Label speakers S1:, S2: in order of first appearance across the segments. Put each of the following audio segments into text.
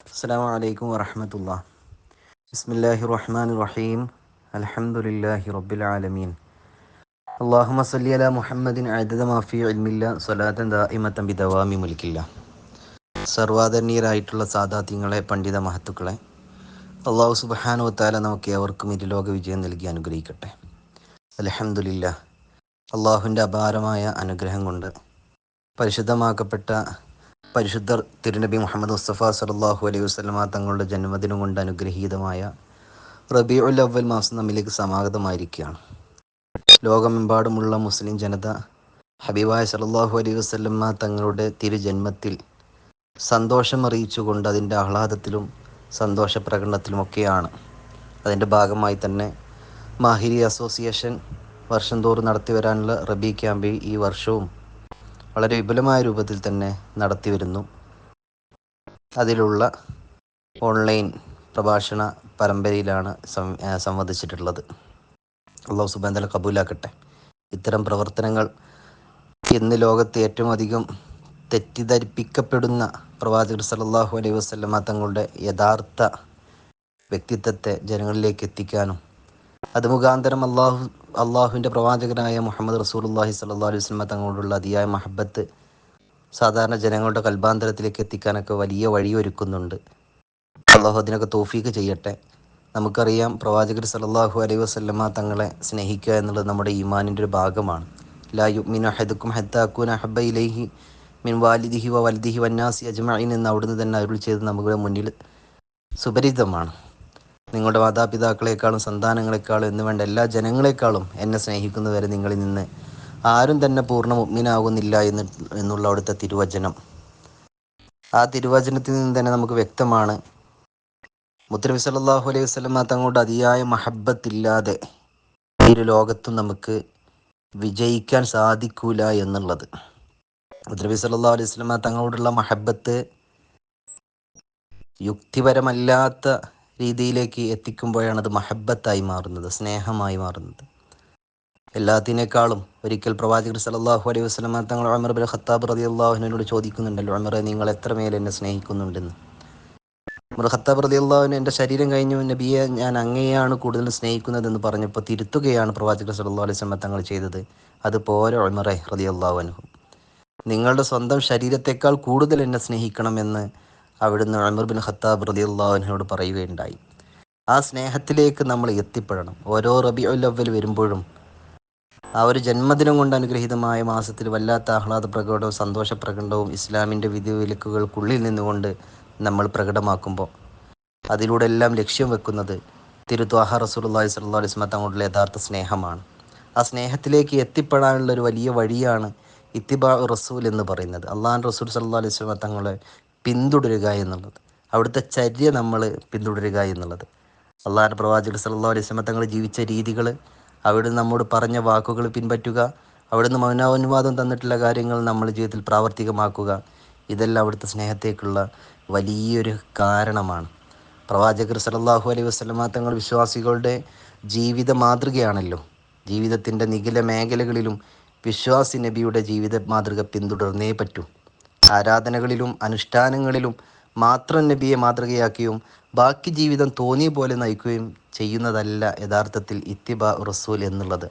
S1: السلام عليكم ورحمة الله بسم الله الرحمن الرحيم الحمد لله رب العالمين اللهم صل على محمد عدد ما في علم الله صلاة دائمة بدوام ملك الله സർവാദരണീയരായിട്ടുള്ള സാദാത്യങ്ങളെ പണ്ഡിത മഹത്തുക്കളെ അള്ളാഹു സുബാനു താല നമുക്ക് ഏവർക്കും ഇരുലോക വിജയം നൽകി അനുഗ്രഹിക്കട്ടെ അലഹമുല്ല അള്ളാഹുവിൻ്റെ അപാരമായ അനുഗ്രഹം കൊണ്ട് പരിശുദ്ധമാക്കപ്പെട്ട പരിശുദ്ധ തിരുനബി മുഹമ്മദ് മുസ്തഫ സലാഹു അലൈഹി വസ്ലമ തങ്ങളുടെ ജന്മദിനം കൊണ്ട് അനുഗ്രഹീതമായ റബിഉൽ അവൽ മാസം നമ്മിലേക്ക് സമാഗതമായിരിക്കുകയാണ്. ലോകമെമ്പാടുമുള്ള മുസ്ലിം ജനത ഹബീബായ സലാഹു അലൈഹി വസ്ലമ തങ്ങളുടെ തിരുജന്മത്തിൽ സന്തോഷം അറിയിച്ചുകൊണ്ട് അതിന്റെ ആഹ്ലാദത്തിലും സന്തോഷ പ്രകടനത്തിലുമൊക്കെയാണ്. അതിന്റെ ഭാഗമായി തന്നെ മാഹിരി അസോസിയേഷൻ വർഷം തോറും നടത്തി വരാനുള്ള റബി ക്യാമ്പ് ഈ വർഷവും വളരെ വിപുലമായ രൂപത്തിൽ തന്നെ നടത്തി വരുന്നു. അതിലുള്ള ഓൺലൈൻ പ്രഭാഷണ പരമ്പരയിലാണ് സംവദിച്ചിട്ടുള്ളത്. അള്ളാഹു സുബാന്തല കബൂലാക്കട്ടെ. ഇത്തരം പ്രവർത്തനങ്ങൾ ഇന്ന് ലോകത്ത് ഏറ്റവും അധികം തെറ്റിദ്ധരിപ്പിക്കപ്പെടുന്ന പ്രവാചകർ സല്ലാഹു അലൈഹി വസ്ലമ തങ്ങളുടെ യഥാർത്ഥ വ്യക്തിത്വത്തെ ജനങ്ങളിലേക്ക് എത്തിക്കാനും അത് മുഖാന്തരം അള്ളാഹു അള്ളാഹുവിന്റെ പ്രവാചകനായ മുഹമ്മദ് റസൂലുല്ലാഹി സല്ലാ അലൈഹി വസ്ലമ തങ്ങളോടുള്ള അതിയായ മഹബത്ത് സാധാരണ ജനങ്ങളുടെ കൽബാന്തരത്തിലേക്ക് എത്തിക്കാനൊക്കെ വലിയ വഴിയൊരുക്കുന്നുണ്ട് അള്ളാഹു അതിനൊക്കെ തോഫീക്ക് ചെയ്യട്ടെ. നമുക്കറിയാം പ്രവാചകർ സല്ലാഹു അലൈഹി വസ്ലമ തങ്ങളെ സ്നേഹിക്കുക എന്നുള്ളത് നമ്മുടെ ഈമാനിന്റെ ഒരു ഭാഗമാണ്. ലാ യുമിൻ അഹദുക്കും ഹദ്ദാക്കൂൻ അഹബ മിൻ വാലിദിഹി വ വൽദിഹി വന്നാസി അജ്മഈൻ എന്ന് അവിടുന്ന് തന്നെ അരുൾ ചെയ്ത് നമ്മുടെ മുന്നിൽ സുപരിതമാണ് നിങ്ങളുടെ മാതാപിതാക്കളെക്കാളും സന്താനങ്ങളെക്കാളും എന്ന് വേണ്ട എല്ലാ ജനങ്ങളെക്കാളും എന്നെ സ്നേഹിക്കുന്നവരെ നിങ്ങളിൽ നിന്ന് ആരും തന്നെ പൂർണ മുഗ്മിനാകുന്നില്ല എന്ന് എന്നുള്ള അവിടുത്തെ തിരുവചനം. ആ തിരുവചനത്തിൽ നിന്ന് തന്നെ നമുക്ക് വ്യക്തമാണ്. മുത്തനബി സല്ലാഹു അലൈഹി വസ്ലമ തങ്ങളുടെ അതിയായ മഹബത്തില്ലാതെ ഈ ഒരു ലോകത്തും നമുക്ക് വിജയിക്കാൻ സാധിക്കൂല എന്നുള്ളത്. മുത്തനബി സല്ലാ അലൈഹി വസ്ലമ തങ്ങളോടുള്ള മഹബത്ത് യുക്തിപരമല്ലാത്ത രീതിയിലേക്ക് എത്തിക്കുമ്പോഴാണ് അത് മഹബത്തായി മാറുന്നത് സ്നേഹമായി മാറുന്നത്. എല്ലാത്തിനേക്കാളും ഒരിക്കൽ പ്രവാചകർ സലാഹു അലൈഹി വസ്ലമ തങ്ങൾ അമർ ബിൻ ഖത്താബ് റതി അള്ളാഹുവിനോട് ചോദിക്കുന്നുണ്ടല്ലോ അമറെ നിങ്ങൾ എത്രമേൽ എന്നെ സ്നേഹിക്കുന്നുണ്ടെന്ന്? അമർ ഖത്താബ് റതി അള്ളാഹുവിന് എന്റെ ശരീരം കഴിഞ്ഞു നബിയെ ഞാൻ അങ്ങനെയാണ് കൂടുതൽ സ്നേഹിക്കുന്നതെന്ന് പറഞ്ഞപ്പോൾ തിരുത്തുകയാണ് പ്രവാചകർ സലല്ലാ അലൈഹി സ്വലമ തങ്ങൾ ചെയ്തത്. അത് പോരെ അമറെ റതി അള്ളാഹുനുഹും നിങ്ങളുടെ സ്വന്തം ശരീരത്തെക്കാൾ കൂടുതൽ എന്നെ സ്നേഹിക്കണമെന്ന് അവിടുന്ന് അമർ ബിൻ ഖത്താബ് റതി അള്ളാഹുവിനോട് പറയുകയുണ്ടായി. ആ സ്നേഹത്തിലേക്ക് നമ്മൾ എത്തിപ്പെടണം. ഓരോ റബി ഉല്ലവൽ വരുമ്പോഴും ആ ഒരു ജന്മദിനം കൊണ്ട് അനുഗ്രഹീതമായ മാസത്തിൽ വല്ലാത്ത ആഹ്ലാദ പ്രകടനവും സന്തോഷ പ്രകടനവും ഇസ്ലാമിന്റെ വിധിവിലക്കുകൾക്കുള്ളിൽ നിന്നുകൊണ്ട് നമ്മൾ പ്രകടമാക്കുമ്പോൾ അതിലൂടെ എല്ലാം ലക്ഷ്യം വെക്കുന്നത് തിരുത്വാഹ റസൂലുള്ളാഹി സ്വല്ലല്ലാഹു അലൈഹി വസല്ലം തങ്ങളുടെ യഥാർത്ഥ സ്നേഹമാണ്. ആ സ്നേഹത്തിലേക്ക് എത്തിപ്പെടാനുള്ള ഒരു വലിയ വഴിയാണ് ഇത്തിബാ റസൂൽ എന്ന് പറയുന്നത്. അള്ളാഹാൻ റസൂൽ സല്ലാ അലൈഹി സ്വലമ തങ്ങളെ പിന്തുടരുക എന്നുള്ളത്. അവിടുത്തെ ചര്യ നമ്മൾ പിന്തുടരുക എന്നുള്ളത്. അള്ളാഹാൻ പ്രവാചകർ സല്ലാ അലൈഹി സ്വലമ തങ്ങൾ ജീവിച്ച രീതികൾ അവിടുന്ന് നമ്മോട് പറഞ്ഞ വാക്കുകൾ പിൻപറ്റുക അവിടുന്ന് മൗനാനുവാദം തന്നിട്ടുള്ള കാര്യങ്ങൾ നമ്മൾ ജീവിതത്തിൽ പ്രാവർത്തികമാക്കുക ഇതെല്ലാം അവിടുത്തെ സ്നേഹത്തേക്കുള്ള വലിയൊരു കാരണമാണ്. പ്രവാചകർ സലല്ലാഹു അലൈഹി വസ്ലമ തങ്ങൾ വിശ്വാസികളുടെ ജീവിത മാതൃകയാണല്ലോ. ജീവിതത്തിന്റെ നികില മേഖലകളിലും വിശ്വാസി നബിയുടെ ജീവിത മാതൃക പിന്തുടർന്നേ പറ്റൂ. ആരാധനകളിലും അനുഷ്ഠാനങ്ങളിലും മാത്രം നബിയെ മാതൃകയാക്കിയും ബാക്കി ജീവിതം തോന്നിയ പോലെ നയിക്കുകയും ചെയ്യുന്നതല്ല യഥാർത്ഥത്തിൽ ഇത്തിബ റസൂൽ എന്നുള്ളത്.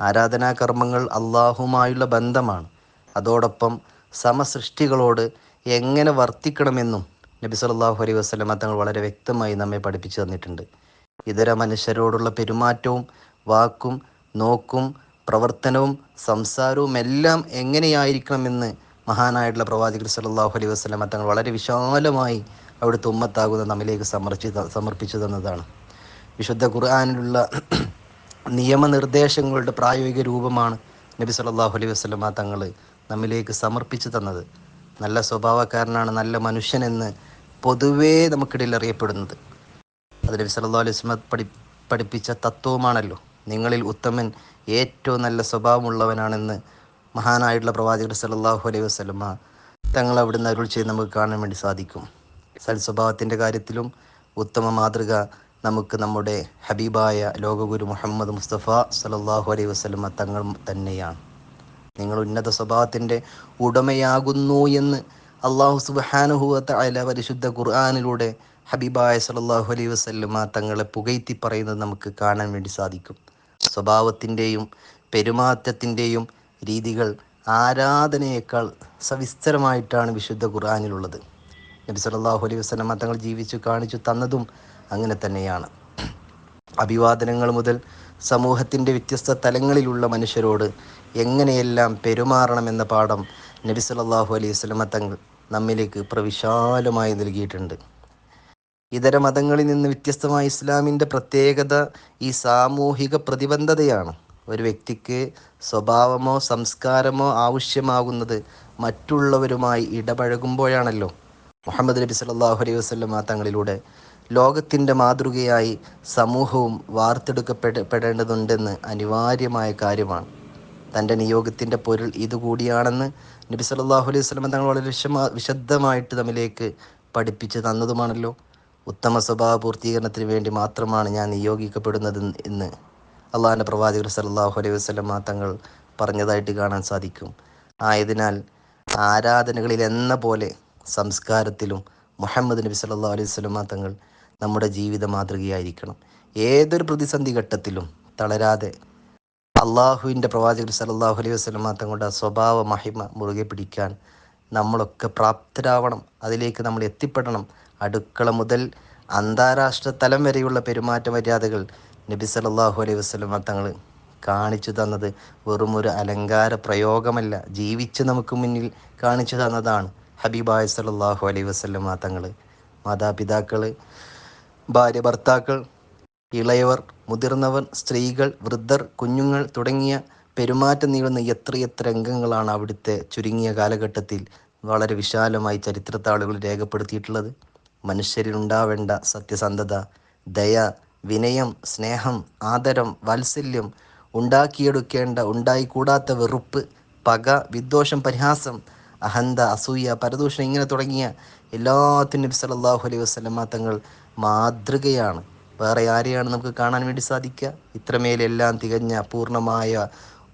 S1: ആരാധനാ കർമ്മങ്ങൾ അള്ളാഹുമായുള്ള ബന്ധമാണ്. അതോടൊപ്പം സമസൃഷ്ടികളോട് എങ്ങനെ വർത്തിക്കണമെന്നും നബി സല്ലാഹു അലൈഹി വസ്ലമ തങ്ങൾ വളരെ വ്യക്തമായി നമ്മെ പഠിപ്പിച്ചു തന്നിട്ടുണ്ട്. ഇതര മനുഷ്യരോടുള്ള പെരുമാറ്റവും വാക്കും നോക്കും പ്രവർത്തനവും സംസാരവും എല്ലാം എങ്ങനെയായിരിക്കണമെന്ന് മഹാനായിട്ടുള്ള പ്രവാചകർ സല്ലാഹു അലൈഹി വസ്ലം തങ്ങൾ വളരെ വിശാലമായി അവിടുത്തെ ഉമ്മത്താകുന്ന നമ്മിലേക്ക് സമർപ്പിച്ച് സമർപ്പിച്ചു തന്നതാണ് വിശുദ്ധ ഖുർആാനിലുള്ള നിയമനിർദ്ദേശങ്ങളുടെ പ്രായോഗിക രൂപമാണ് നബി സല്ലാഹു അലൈഹി വസ്ലമ തങ്ങൾ നമ്മിലേക്ക് സമർപ്പിച്ചു തന്നത്. നല്ല സ്വഭാവക്കാരനാണ് നല്ല മനുഷ്യനെന്ന് പൊതുവേ നമുക്കിടയിൽ അറിയപ്പെടുന്നത്. അത് നബി സല്ലാ അലൈഹി വസ്ലമ പഠി പഠിപ്പിച്ച തത്വവുമാണല്ലോ നിങ്ങളിൽ ഉത്തമൻ ഏറ്റവും നല്ല സ്വഭാവമുള്ളവനാണെന്ന് മഹാനായിട്ടുള്ള പ്രവാചകർ സല്ലാഹു അലൈഹി വസ്ലമ തങ്ങൾ അവിടുന്ന് അരുൾ ചെയ്ത് നമുക്ക് കാണാൻ വേണ്ടി സാധിക്കും. സൽസ്വഭാവത്തിന്റെ കാര്യത്തിലും ഉത്തമ മാതൃക നമുക്ക് നമ്മുടെ ഹബീബായ ലോകഗുരു മുഹമ്മദ് മുസ്തഫ സലല്ലാഹു അലൈഹി വസ്ലമ തങ്ങൾ തന്നെയാണ്. നിങ്ങൾ ഉന്നത സ്വഭാവത്തിന്റെ ഉടമയാകുന്നു എന്ന് അള്ളാഹു സുബാനുഹുവത്ത അല പരിശുദ്ധ ഖുർആാനിലൂടെ ഹബീബായ സലല്ലാഹു അലൈഹി വസ്ലമ തങ്ങളെ പുകഴ്ത്തി പറയുന്നത് നമുക്ക് കാണാൻ വേണ്ടി സാധിക്കും. സ്വഭാവത്തിന്റെയും പെരുമാറ്റത്തിന്റെയും രീതികൾ ആരാധനയേക്കാൾ സവിസ്തരമായിട്ടാണ് വിശുദ്ധ ഖുർആാനിലുള്ളത്. നബി സല്ലാഹു അലൈഹി വസ്ലമ തങ്ങൾ ജീവിച്ചു കാണിച്ചു തന്നതും അങ്ങനെ തന്നെയാണ്. അഭിവാദനങ്ങൾ മുതൽ സമൂഹത്തിന്റെ വ്യത്യസ്ത തലങ്ങളിലുള്ള മനുഷ്യരോട് എങ്ങനെയെല്ലാം പെരുമാറണമെന്ന പാഠം നബി സല്ലാഹു അലൈഹി വസ്ലമ തങ്ങൾ നമ്മിലേക്ക് പ്രവിശാലമായി നൽകിയിട്ടുണ്ട്. ഇതര മതങ്ങളിൽ നിന്ന് വ്യത്യസ്തമായ ഇസ്ലാമിന്റെ പ്രത്യേകത ഈ സാമൂഹിക പ്രതിബന്ധതയാണ്. ഒരു വ്യക്തിക്ക് സ്വഭാവമോ സംസ്കാരമോ ആവശ്യമാകുന്നത് മറ്റുള്ളവരുമായി ഇടപഴകുമ്പോഴാണല്ലോ. മുഹമ്മദ് നബി സല്ലാഹു അലൈഹി വസ്ലമ തങ്ങളിലൂടെ ലോകത്തിന്റെ മാതൃകയായി സമൂഹവും വാർത്തെടുക്കപ്പെടേണ്ടതുണ്ടെന്ന് അനിവാര്യമായ കാര്യമാണ്. തന്റെ നിയോഗത്തിന്റെ പൊരുൾ ഇതുകൂടിയാണെന്ന് നബി സല്ലാഹു അലൈഹി വസ്ലമ തങ്ങൾ വളരെ വിഷമ വിശദമായിട്ട് തമ്മിലേക്ക് പഠിപ്പിച്ച് തന്നതുമാണല്ലോ. ഉത്തമ സ്വഭാവ പൂർത്തീകരണത്തിന് വേണ്ടി മാത്രമാണ് ഞാൻ നിയോഗിക്കപ്പെടുന്നത് എന്ന് അള്ളാഹിന്റെ പ്രവാചകർ സല്ലാഹു അലൈഹി വസ്ലമ തങ്ങൾ പറഞ്ഞതായിട്ട് കാണാൻ സാധിക്കും. ആയതിനാൽ ആരാധനകളിൽ എന്ന പോലെ സംസ്കാരത്തിലും മുഹമ്മദ് നബി സല്ലാ അലൈഹി സ്വലമ തങ്ങൾ നമ്മുടെ ജീവിത മാതൃകയായിരിക്കണം. ഏതൊരു പ്രതിസന്ധി ഘട്ടത്തിലും തളരാതെ അള്ളാഹുവിന്റെ പ്രവാചകർ സല്ലാഹു അലൈഹി വസ്ലമ തങ്ങളുടെ സ്വഭാവ മഹിമ മുറുകെ പിടിക്കാൻ നമ്മളൊക്കെ പ്രാപ്തരാവണം. അതിലേക്ക് നമ്മൾ എത്തിപ്പെടണം. അടുക്കള മുതൽ അന്താരാഷ്ട്ര തലം വരെയുള്ള പെരുമാറ്റ മര്യാദകൾ നബി സല്ലാഹു അലൈഹി വസ്ലമ തങ്ങൾ കാണിച്ചു തന്നത് വെറും ഒരു അലങ്കാര പ്രയോഗമല്ല. ജീവിച്ച് നമുക്ക് മുന്നിൽ കാണിച്ചു തന്നതാണ് ഹബീബായ സല്ലാഹു അലൈഹി വസ്ലമ തങ്ങൾ മാതാപിതാക്കൾ ഭാര്യ ഭർത്താക്കൾ ഇളയവർ മുതിർന്നവർ സ്ത്രീകൾ വൃദ്ധർ കുഞ്ഞുങ്ങൾ തുടങ്ങിയ പെരുമാറ്റം നീളുന്ന എത്രയെത്ര രംഗങ്ങളാണ് അവിടുത്തെ ചുരുങ്ങിയ കാലഘട്ടത്തിൽ വളരെ വിശാലമായി ചരിത്രത്താളുകൾ രേഖപ്പെടുത്തിയിട്ടുള്ളത്. മനുഷ്യരിലുണ്ടാവേണ്ട സത്യസന്ധത ദയ വിനയം സ്നേഹം ആദരം വാത്സല്യം ഉണ്ടാക്കിയെടുക്കേണ്ട ഉണ്ടായിക്കൂടാത്ത വെറുപ്പ് പക വിദ്വേഷം പരിഹാസം അഹന്ത അസൂയ പരദൂഷണം ഇങ്ങനെ തുടങ്ങിയ എല്ലാത്തിനും നബി സല്ലല്ലാഹു അലൈഹി വസല്ലമ തങ്ങൾ മാതൃകയാണ്. വേറെ ആരെയാണ് നമുക്ക് കാണാൻ വേണ്ടി സാധിക്കുക? ഇത്രമേലെല്ലാം തികഞ്ഞ പൂർണമായ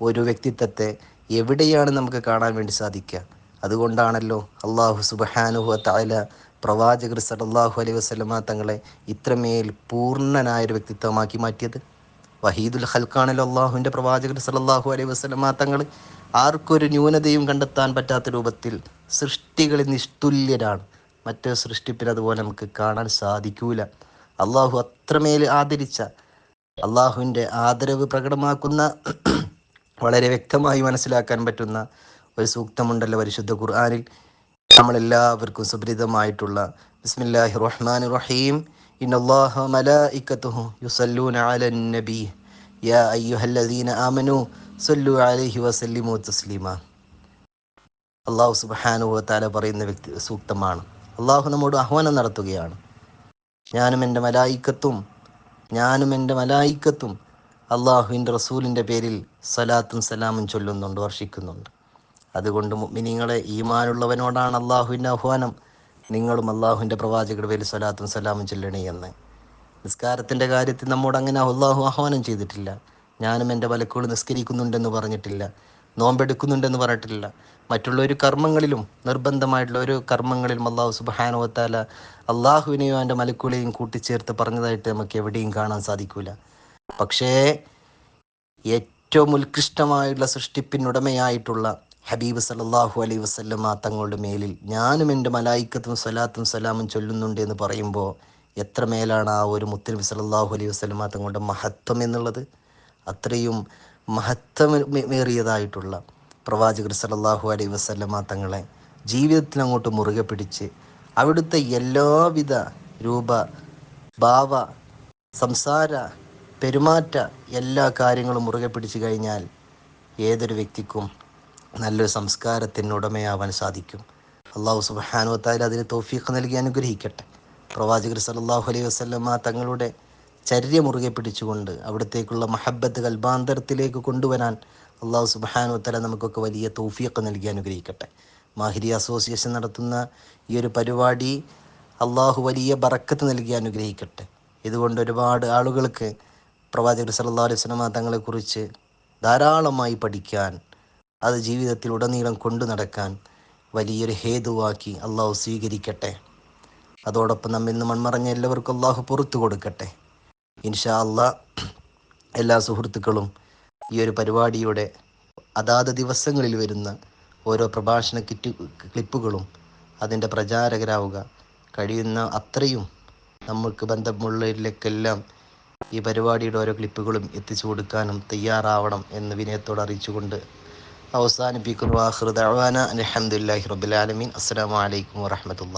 S1: ഒരു വ്യക്തിത്വത്തെ എവിടെയാണ് നമുക്ക് കാണാൻ വേണ്ടി സാധിക്കുക? അതുകൊണ്ടാണല്ലോ അള്ളാഹു സുബഹാനുഹ തല പ്രവാചകർ സലല്ലാഹു അലൈഹി വസ്ലമ തങ്ങളെ ഇത്രമേൽ പൂർണനായ ഒരു വ്യക്തിത്വമാക്കി മാറ്റിയത്? വഹീദുൽ ഹൽക്കാണല്ലോ അള്ളാഹുവിന്റെ പ്രവാചകർ സലല്ലാഹു അലൈഹി വസ്ലമ തങ്ങൾ ആർക്കൊരു ന്യൂനതയും കണ്ടെത്താൻ പറ്റാത്ത രൂപത്തിൽ സൃഷ്ടികളിൽ നിഷ്തുല്യരാണ്. മറ്റ് സൃഷ്ടിപ്പിൽ അതുപോലെ നമുക്ക് കാണാൻ സാധിക്കൂല. അള്ളാഹു അത്രമേൽ ആദരിച്ച അള്ളാഹുവിന്റെ ആദരവ് പ്രകടമാക്കുന്ന വളരെ വ്യക്തമായി മനസ്സിലാക്കാൻ പറ്റുന്ന ഒരു സൂക്തമുണ്ടല്ലോ പരിശുദ്ധ ഖുർആാനിൽ. നമ്മളെല്ലാവർക്കും സുപരിതമായിട്ടുള്ള ബിസ്മില്ലാഹി റഹ്മാൻ റഹീം ഇന്നല്ലാഹ മലായികതുഹു യുസല്ലൂന അലൻ നബി. യാ അയ്യുഹല്ലദീന ആമനു സല്ലു അലൈഹി വസല്ലിമു തസ്ലീമ. അല്ലാഹു സുബ്ഹാനഹു വതആല പറയുന്ന വ്യക്തി സൂക്തമാണ്. അള്ളാഹു നമ്മോട് ആഹ്വാനം നടത്തുകയാണ്. ഞാനും എന്റെ മലായിക്കത്തും ഞാനും എന്റെ മലായിക്കത്തും അള്ളാഹുവിന്റെ റസൂലിന്റെ പേരിൽ സലാത്തും സലാമും ചൊല്ലുന്നുണ്ട് വർഷിക്കുന്നുണ്ട്. അതുകൊണ്ട് മിനിങ്ങളെ ഈമാനുള്ളവനോടാണ് അള്ളാഹുവിന്റെ ആഹ്വാനം. നിങ്ങളും അള്ളാഹുവിന്റെ പ്രവാചകരുടെ പേരിൽ സ്വലാത്തും സലാമും ചൊല്ലണേ എന്ന്. നിസ്കാരത്തിന്റെ കാര്യത്തിൽ നമ്മോട് അങ്ങനെ അള്ളാഹു ആഹ്വാനം ചെയ്തിട്ടില്ല. ഞാനും എന്റെ വലക്കുകൾ നിസ്കരിക്കുന്നുണ്ടെന്ന് പറഞ്ഞിട്ടില്ല. നോമ്പെടുക്കുന്നുണ്ടെന്ന് പറഞ്ഞിട്ടില്ല. മറ്റുള്ള ഒരു കർമ്മങ്ങളിലും നിർബന്ധമായിട്ടുള്ള ഒരു കർമ്മങ്ങളിലും അള്ളാഹു സുബാനുവത്താല അള്ളാഹുവിനെയോ എന്റെ മലക്കുകളെയും കൂട്ടിച്ചേർത്ത് പറഞ്ഞതായിട്ട് നമുക്ക് എവിടെയും കാണാൻ സാധിക്കൂല. പക്ഷേ ഏറ്റവും ഉത്കൃഷ്ടമായുള്ള സൃഷ്ടിപ്പിനുടമയായിട്ടുള്ള ഹബീബ് സല്ലാഹു അലൈ വസ്ല്ലമ്മ തങ്ങളുടെ മേലിൽ ഞാനും എന്റെ മലായിക്കത്തും സ്വലാത്തും സലാമും ചൊല്ലുന്നുണ്ട് എന്ന് പറയുമ്പോൾ എത്ര മേലാണ് ആ ഒരു മുത്തനബി സല്ലാഹു അലൈഹി വസ്ലമ തങ്ങളുടെ മഹത്വം എന്നുള്ളത്? അത്രയും മഹത്വമേറിയതായിട്ടുള്ള പ്രവാചകർ സല്ലല്ലാഹു അലൈഹി വസ്ലമ തങ്ങളെ ജീവിതത്തിൽ അങ്ങോട്ട് മുറുകെ പിടിച്ച് അവിടുത്തെ എല്ലാവിധ രൂപ ഭാവ സംസാര പെരുമാറ്റ എല്ലാ കാര്യങ്ങളും മുറുകെ പിടിച്ചു കഴിഞ്ഞാൽ ഏതൊരു വ്യക്തിക്കും നല്ലൊരു സംസ്കാരത്തിന് ഉടമയാവാൻ സാധിക്കും. അള്ളാഹു സുബാനുവത്തായ അതിന് തോഫീഖ് നൽകി അനുഗ്രഹിക്കട്ടെ. പ്രവാചകർ സല്ലാഹു അലൈഹി വസ്ലമ തങ്ങളുടെ ചര്യ മുറുകെ പിടിച്ചുകൊണ്ട് അവിടത്തേക്കുള്ള മഹബത്ത് കൽബാന്തരത്തിലേക്ക് കൊണ്ടുവരാൻ അള്ളാഹു താല നമുക്കൊക്കെ വലിയ തൗഫീഖ് നൽകി അനുഗ്രഹിക്കട്ടെ. മാഹിരി അസോസിയേഷൻ നടത്തുന്ന ഈ ഒരു പരിപാടി അള്ളാഹു വലിയ ബറക്കത്ത് നൽകി അനുഗ്രഹിക്കട്ടെ. ഇതുകൊണ്ട് ഒരുപാട് ആളുകൾക്ക് പ്രവാചകർ സല്ലാ അലൈഹി സ്വലമ തങ്ങളെക്കുറിച്ച് ധാരാളമായി പഠിക്കാൻ അത് ജീവിതത്തിൽ ഉടനീളം കൊണ്ടു നടക്കാൻ വലിയൊരു ഹേതുവാക്കി അള്ളാഹു സ്വീകരിക്കട്ടെ. അതോടൊപ്പം നമ്മിൽ നിന്ന് മൺമറഞ്ഞ എല്ലാവർക്കും അള്ളാഹു പുറത്തു കൊടുക്കട്ടെ. ഇൻഷാ അള്ളാ എല്ലാ സുഹൃത്തുക്കളും ഈ ഒരു പരിപാടിയുടെ അതാത് ദിവസങ്ങളിൽ വരുന്ന ഓരോ പ്രഭാഷണ കിറ്റ് ക്ലിപ്പുകളും അതിന്റെ പ്രചാരകരാവുക. കഴിയുന്ന അത്രയും നമ്മൾക്ക് ബന്ധമുള്ളവരിലേക്കെല്ലാം ഈ പരിപാടിയുടെ ഓരോ ക്ലിപ്പുകളും എത്തിച്ചു കൊടുക്കാനും തയ്യാറാവണം എന്ന് വിനയത്തോട് അറിയിച്ചുകൊണ്ട് അവസാനിപ്പിക്കുന്നു ആഹൃദാന അലഹമുല്ലാഹി റബുലാലമീൻ അസ്സാം വലൈക്കും വാഹമത്തുള്ള